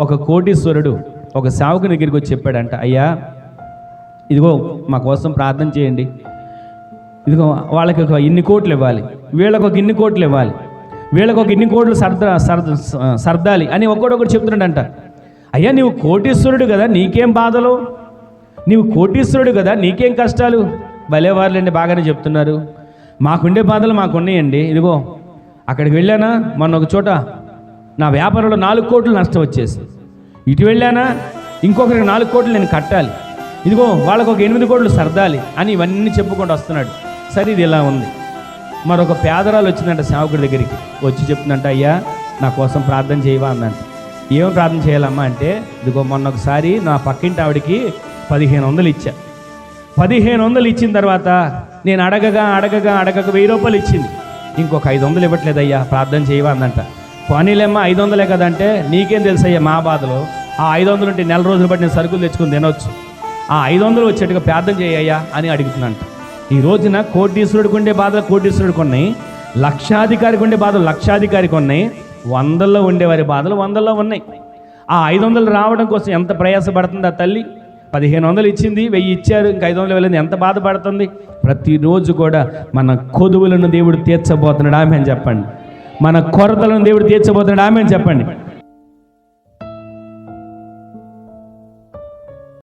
ఒక కోటీశ్వరుడు ఒక సేవకుని దగ్గరికి వచ్చి చెప్పాడంట అయ్యా ఇదిగో మా కోసం ప్రార్థన చేయండి. ఇదిగో వాళ్ళకి ఒక ఇన్ని కోట్లు ఇవ్వాలి వీళ్ళకి ఒక ఇన్ని కోట్లు ఇవ్వాలి వీళ్ళకి ఒక ఇన్ని కోట్లు సర్దా సర్ద సర్దాలి అని ఒక్కొక్కడు చెప్తున్నాడంట. అయ్యా నీవు కోటీశ్వరుడు కదా నీకేం బాధలు? నీవు కోటీశ్వరుడు కదా నీకేం కష్టాలు? భలేవారులండి బాగానే చెప్తున్నారు. మాకుండే బాధలు మాకున్నాయండి. ఇదిగో అక్కడికి వెళ్ళానా? మొన్న ఒక చోట నా వ్యాపారంలో నాలుగు కోట్లు నష్టం వచ్చేసి. ఇటు వెళ్ళానా? ఇంకొకరికి నాలుగు కోట్లు నేను కట్టాలి. ఇదిగో వాళ్ళకు ఒక ఎనిమిది కోట్లు సర్దాలి అని ఇవన్నీ చెప్పుకుంటూ వస్తున్నాడు. సరే ఇది ఇలా ఉంది. మరొక పేదరాలు వచ్చిందంట సేవకుడి దగ్గరికి. వచ్చి చెప్తుందంట అయ్యా నా కోసం ప్రార్థన చేయవా? అందంట ఏం ప్రార్థన చేయాలమ్మా? అంటే ఇదిగో మొన్న ఒకసారి నా పక్కింటి ఆవిడకి పదిహేను వందలు ఇచ్చా. పదిహేను వందలు ఇచ్చిన తర్వాత నేను అడగగా అడగగా అడగక వెయ్యి రూపాయలు ఇచ్చింది. ఇంకొక ఐదు వందలు ఇవ్వట్లేదయ్యా ప్రార్థన చేయవా? అందంట పోనీలేమ్మా ఐదు వందలే కదంటే నీకేం తెలుసయ్యా మా బాధలో? ఆ ఐదు వందలు ఉంటే నెల రోజులు బట్టి నేను సరుకులు తెచ్చుకుని తినొచ్చు. ఆ ఐదు వందలు వచ్చేట్టుగా ప్రార్థన చేయయ్యా అని అడుగుతున్నాంట ఈ రోజున కోటీశ్వరుడికి ఉండే బాధలు కోటీశ్వరుడికి ఉన్నాయి. లక్షాధికారికి ఉండే బాధలు లక్షాధికారికి ఉన్నాయి. వందల్లో ఉండేవారి బాధలు వందల్లో ఉన్నాయి. ఆ ఐదు వందలు రావడం కోసం ఎంత ప్రయాసపడుతుంది ఆ తల్లి? పదిహేను వందలు ఇచ్చింది వెయ్యి ఇచ్చారు ఇంకా ఐదు వందలు వెళ్ళింది. ఎంత బాధపడుతుంది? ప్రతిరోజు కూడా మన కొదువులను దేవుడు తీర్చబోతున్నాడు. ఆమె అని చెప్పండి. మన కొరతలను దేవుడు తీర్చబోతున్నాడు. ఆమె చెప్పండి.